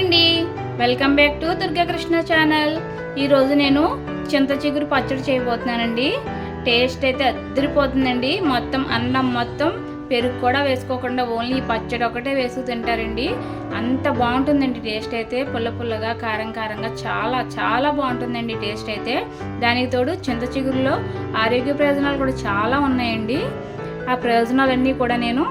అండి. Welcome back to Durga Krishna channel ఈరోజు నేను చింత చిగురు పచ్చడి చేయబోతున్నానండి. టేస్ట్ అయితే అద్దరిపోతుందండి. మొత్తం అన్నం మొత్తం పెరుగు కూడా వేసుకోకుండా ఓన్లీ పచ్చడి ఒకటే వేసుకు తింటారండి. అంత బాగుంటుందండి టేస్ట్ అయితే. పుల్ల పుల్లగా కారం కారంగా చాలా చాలా బాగుంటుందండి టేస్ట్ అయితే. దానికి తోడు చింత చిగురులో ఆరోగ్య ప్రయోజనాలు కూడా చాలా ఉన్నాయండి. ఆ ప్రయోజనాలన్నీ కూడా నేను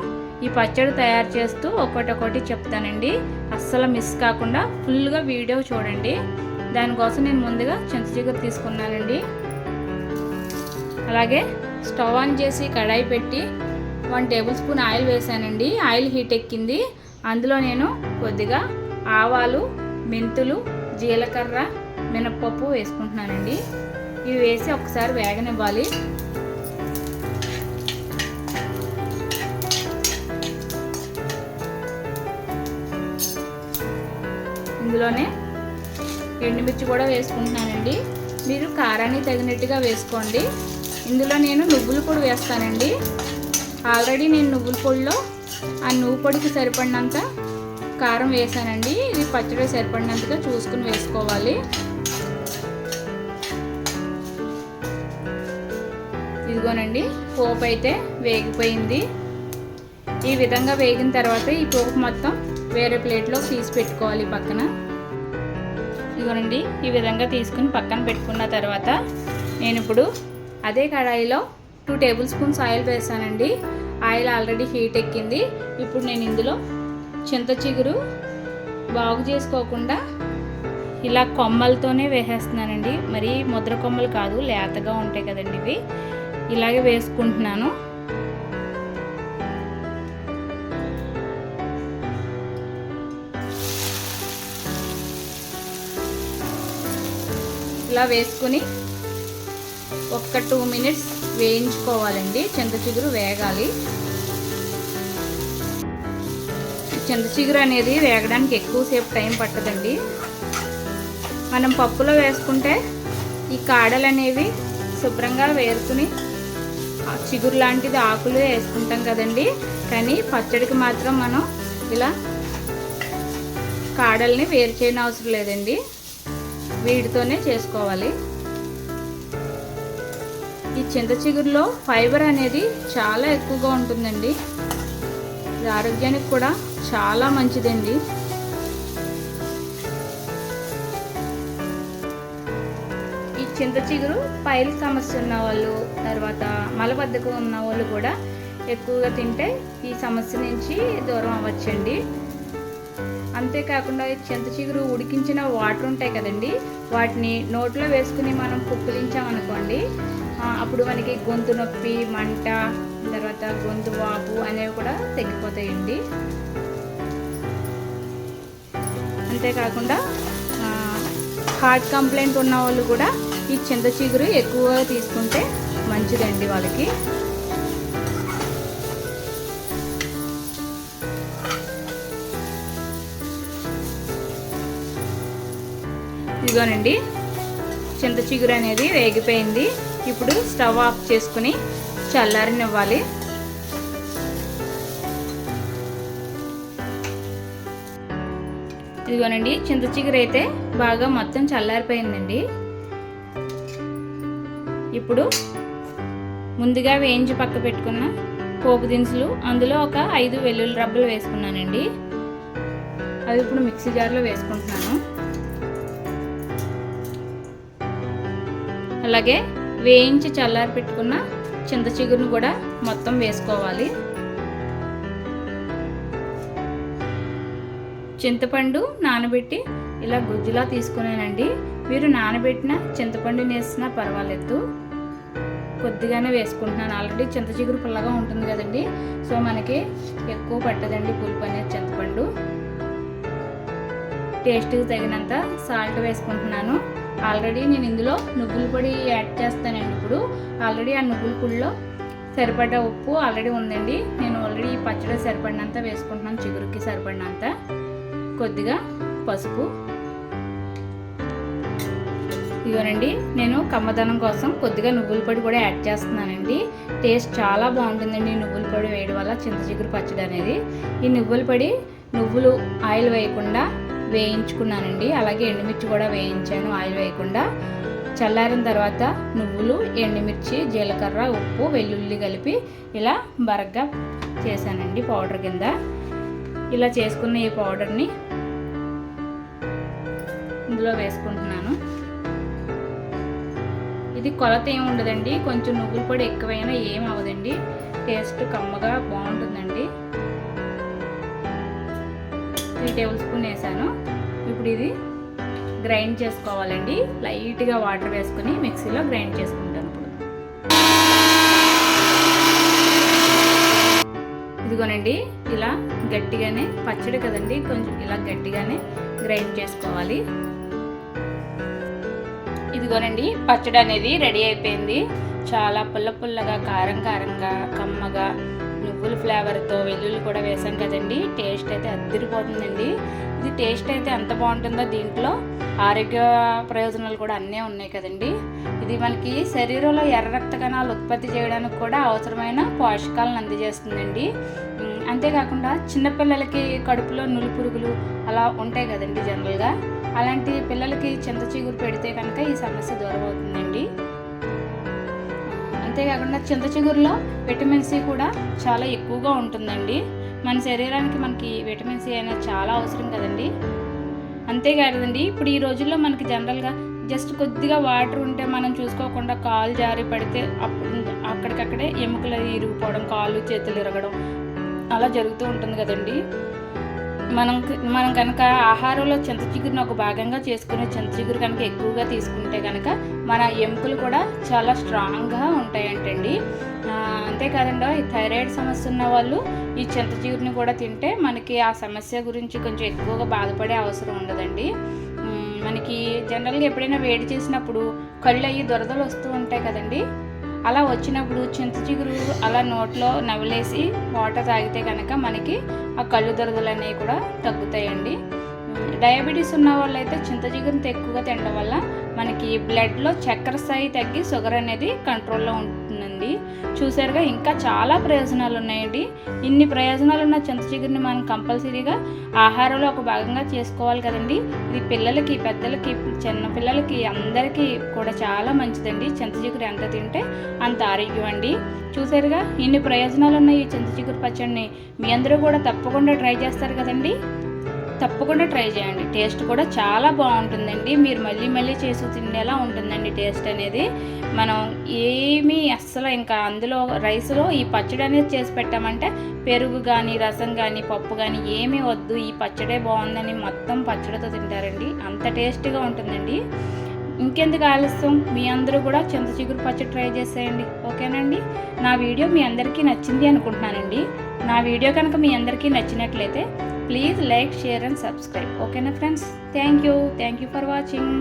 ఈ పచ్చడి తయారు చేస్తూ ఒకటొకటి చెప్తానండి. అస్సలు మిస్ కాకుండా ఫుల్గా వీడియో చూడండి. దానికోసం నేను ముందుగా చింతచిగురు తీసుకున్నానండి. అలాగే స్టవ్ ఆన్ చేసి కడాయి పెట్టి వన్ టేబుల్ స్పూన్ ఆయిల్ వేసానండి. ఆయిల్ హీట్ ఎక్కింది. అందులో నేను కొద్దిగా ఆవాలు మెంతులు జీలకర్ర మినప్పప్పు వేసుకుంటున్నానండి. ఇవి వేసి ఒకసారి వేగనివ్వాలి. ఇందులోనే ఎండుమిర్చి కూడా వేసుకుంటున్నానండి. మీరు కారాన్ని తగినట్టుగా వేసుకోండి. ఇందులో నేను నువ్వుల పొడి వేస్తానండి. ఆల్రెడీ నేను నువ్వుల పొడిలో ఆ నువ్వు పొడికి సరిపడినంత కారం వేసానండి. ఇది పచ్చడి సరిపడినంతగా చూసుకుని వేసుకోవాలి. ఇదిగోనండి పోపు అయితే వేగిపోయింది. ఈ విధంగా వేగిన తర్వాత ఈ పోపు మొత్తం వేరే ప్లేట్లో తీసి పెట్టుకోవాలి పక్కన. ఇదిగోనండి ఈ విధంగా తీసుకుని పక్కన పెట్టుకున్న తర్వాత నేను ఇప్పుడు అదే కడాయిలో టూ టేబుల్ స్పూన్స్ ఆయిల్ వేసానండి. ఆయిల్ ఆల్రెడీ హీట్ ఎక్కింది. ఇప్పుడు నేను ఇందులో చింత చిగురు బాగు చేసుకోకుండా ఇలా కొమ్మలతోనే వేసేస్తున్నానండి. మరి ముద్ర కొమ్మలు కాదు లేతగా ఉంటాయి కదండి ఇవి. ఇలాగే వేసుకుంటున్నాను. ఇలా వేసుకుని ఒక్క టూ మినిట్స్ వేయించుకోవాలండి. చింత చిగురు వేగాలి. చింత చిగురు అనేది వేగడానికి ఎక్కువసేపు టైం పట్టదండి. మనం పప్పులో వేసుకుంటే ఈ కాడలు అనేవి శుభ్రంగా వేరుకుని చిగురు లాంటిది ఆకులు వేసుకుంటాం కదండి. కానీ పచ్చడికి మాత్రం మనం ఇలా కాడల్ని వేరు చేయని అవసరం లేదండి. వీటితోనే చేసుకోవాలి. ఈ చింత చిగురులో ఫైబర్ అనేది చాలా ఎక్కువగా ఉంటుందండి. ఇది ఆరోగ్యానికి కూడా చాలా మంచిదండి. ఈ చింత చిగురు పైల్ సమస్య ఉన్న వాళ్ళు తర్వాత మలబద్ధకం ఉన్న వాళ్ళు కూడా ఎక్కువగా తింటే ఈ సమస్య నుంచి దూరం అవ్వచ్చండి. అంతేకాకుండా చింత చిగురు ఉడికించిన వాటర్ ఉంటాయి కదండి వాటిని నోట్లో వేసుకుని మనం కుక్కిలించామనుకోండి అప్పుడు మనకి గొంతు నొప్పి మంట తర్వాత గొంతు వాపు అనేవి కూడా తగ్గిపోతాయండి. అంతేకాకుండా హార్ట్ కంప్లైంట్ ఉన్న వాళ్ళు కూడా ఈ చింత చిగురు ఎక్కువగా తీసుకుంటే మంచిదండి వాళ్ళకి. ఇదిగోనండి. చింత చిగురు అనేది వేగిపోయింది. ఇప్పుడు స్టవ్ ఆఫ్ చేసుకుని చల్లారనివ్వాలి. ఇదిగోనండి చింత చిగురు అయితే బాగా మొత్తం చల్లారిపోయిందండి. ఇప్పుడు ముందుగా వేయించి పక్క పెట్టుకున్న పోపు దినుసులు అందులో ఒక ఐదు వెల్లుల్లి రబ్బలు వేసుకున్నానండి. అవి ఇప్పుడు మిక్సీ జార్లో వేసుకుంటున్నాను. అలాగే వేయించి చల్లారి పెట్టుకున్న చింత చిగురును కూడా మొత్తం వేసుకోవాలి. చింతపండు నానబెట్టి ఇలా గుజ్జులా తీసుకున్నానండి. మీరు నానబెట్టిన చింతపండు వేసినా పర్వాలేదు. కొద్దిగానే వేసుకుంటున్నాను. ఆల్రెడీ చింత చిగురు పుల్లగా ఉంటుంది కదండి. సో మనకి ఎక్కువ పట్టదండి పులుపు అనేది చింతపండు. టేస్ట్కి తగినంత సాల్ట్ వేసుకుంటున్నాను. ఆల్రెడీ నేను ఇందులో నువ్వుల పొడి యాడ్ చేస్తానండి ఇప్పుడు. ఆల్రెడీ ఆ నువ్వుల పొడిలో సరిపడ్డ ఉప్పు ఆల్రెడీ ఉందండి. నేను ఆల్రెడీ పచ్చడి సరిపడినంత వేసుకుంటున్నాను చిగురుకి సరిపడినంత. కొద్దిగా పసుపు. ఇదిగోనండి నేను కమ్మదనం కోసం కొద్దిగా నువ్వుల పొడి కూడా యాడ్ చేస్తున్నానండి. టేస్ట్ చాలా బాగుంటుందండి నువ్వుల పొడి వేయడం వల్ల చింత చిగురు పచ్చడి అనేది. ఈ నువ్వుల పొడి నువ్వులు ఆయిల్ వేయకుండా వేయించుకున్నానండి. అలాగే ఎండుమిర్చి కూడా వేయించాను. ఆయిల్ వేయకుండా చల్లారిన తర్వాత నువ్వులు ఎండుమిర్చి జీలకర్ర ఉప్పు వెల్లుల్లి కలిపి ఇలా బరగ్గా చేశానండి పౌడర్ కింద. ఇలా చేసుకున్న ఈ పౌడర్ని ఇందులో వేసుకుంటున్నాను. ఇది కొలత ఏమి ఉండదండి. కొంచెం నువ్వుల పొడి ఎక్కువైనా ఏం అవ్వదండి. టేస్ట్ కమ్మగా బాగుంటుందండి. త్రీ టేబుల్ స్పూన్ వేసాను. ఇప్పుడు ఇది గ్రైండ్ చేసుకోవాలండి. లైట్గా వాటర్ వేసుకుని మిక్సీలో గ్రైండ్ చేసుకుంటాను ఇప్పుడు. ఇదిగోనండి ఇలా గట్టిగానే పచ్చడి కదండి కొంచెం ఇలా గట్టిగానే గ్రైండ్ చేసుకోవాలి. ఇదిగోనండి పచ్చడి అనేది రెడీ అయిపోయింది. చాలా పుల్ల పుల్లగా కారం కారంగా కమ్మగా నువ్వుల ఫ్లేవర్తో వెల్లుల్లి కూడా వేసాం కదండి. టేస్ట్ అయితే అద్దరిపోతుందండి. ఇది టేస్ట్ అయితే ఎంత బాగుంటుందో దీంట్లో ఆరోగ్య ప్రయోజనాలు కూడా అన్నీ ఉన్నాయి కదండి. ఇది మనకి శరీరంలో ఎర్ర రక్త కణాలు ఉత్పత్తి చేయడానికి కూడా అవసరమైన పోషకాలను అందజేస్తుందండి. అంతేకాకుండా చిన్నపిల్లలకి కడుపులో నులి పురుగులు అలా ఉంటాయి కదండి జనరల్గా. అలాంటి పిల్లలకి చింత చిగురు పెడితే కనుక ఈ సమస్య దూరం అవుతుందండి అంతేకాకుండా చింత చిగురులో విటమిన్ సి కూడా చాలా ఎక్కువగా ఉంటుందండి. మన శరీరానికి మనకి విటమిన్ సి అనేది చాలా అవసరం కదండి. అంతేకాదండి ఇప్పుడు ఈ రోజుల్లో మనకి జనరల్గా జస్ట్ కొద్దిగా వాటర్ ఉంటే మనం చూసుకోకుండా కాలు జారి పడితే అప్పుడు అక్కడికక్కడే ఎముకలు అవి ఇరిగిపోవడం కాళ్ళు చేతులు ఇరగడం అలా జరుగుతూ ఉంటుంది కదండి. మనం మనం కనుక ఆహారంలో చింత చిగురుని ఒక భాగంగా చేసుకునే చింత చిగురు కనుక ఎక్కువగా తీసుకుంటే కనుక మన ఎముకలు కూడా చాలా స్ట్రాంగ్గా ఉంటాయంటండి. అంతేకాదండి ఈ థైరాయిడ్ సమస్య ఉన్న వాళ్ళు ఈ చింత చిగురుని కూడా తింటే మనకి ఆ సమస్య గురించి కొంచెం ఎక్కువగా బాధపడే అవసరం ఉండదండి. మనకి జనరల్గా ఎప్పుడైనా వేడి చేసినప్పుడు కళ్ళు అయ్యి దొరదలు వస్తూ ఉంటాయి కదండి. అలా వచ్చినప్పుడు చింత చిగురు అలా నోట్లో నవ్వులేసి వాటర్ తాగితే కనుక మనకి ఆ కళ్ళు దొరదలు అనేవి కూడా తగ్గుతాయండి. డయాబెటీస్ ఉన్న వాళ్ళైతే చింత చిగురుని ఎక్కువగా తినడం వల్ల మనకి బ్లడ్లో చక్కెర స్థాయి తగ్గి షుగర్ అనేది కంట్రోల్లో అండి చూసారుగా ఇంకా చాలా ప్రయోజనాలు ఉన్నాయండి ఇన్ని ప్రయోజనాలు ఉన్న చింతచిగురిని మనం కంపల్సరీగా ఆహారంలో ఒక భాగంగా చేసుకోవాలి కదండి. ఇది పిల్లలకి పెద్దలకి చిన్న పిల్లలకి అందరికీ కూడా చాలా మంచిదండి. చింతచిగురు ఎంత తింటే అంత ఆరోగ్యం అండి. చూసారుగా ఇన్ని ప్రయోజనాలు ఉన్న ఈ చింత పచ్చడిని. మీ అందరూ కూడా తప్పకుండా ట్రై చేస్తారు కదండి. తప్పకుండా ట్రై చేయండి. టేస్ట్ కూడా చాలా బాగుంటుందండి. మీరు మళ్ళీ మళ్ళీ చేసి తినేలా ఉంటుందండి టేస్ట్ అనేది. మనం ఏమీ అస్సలు ఇంకా అందులో రైస్లో ఈ పచ్చడి అనేది చేసి పెట్టామంటే పెరుగు కానీ రసం కానీ పప్పు కానీ ఏమీ వద్దు. ఈ పచ్చడే బాగుందని మొత్తం పచ్చడితో తింటారండి. అంత టేస్ట్గా ఉంటుందండి. ఇంకెందుకు ఆలస్యం? మీ అందరూ కూడా చింత చిగురు పచ్చడి ట్రై చేసేయండి. ఓకేనండి? నా వీడియో మీ అందరికీ నచ్చింది అనుకుంటున్నానండి. నా వీడియో కనుక మీ అందరికీ నచ్చినట్లయితే please like share and subscribe ఓకేనా friends thank you thank you for watching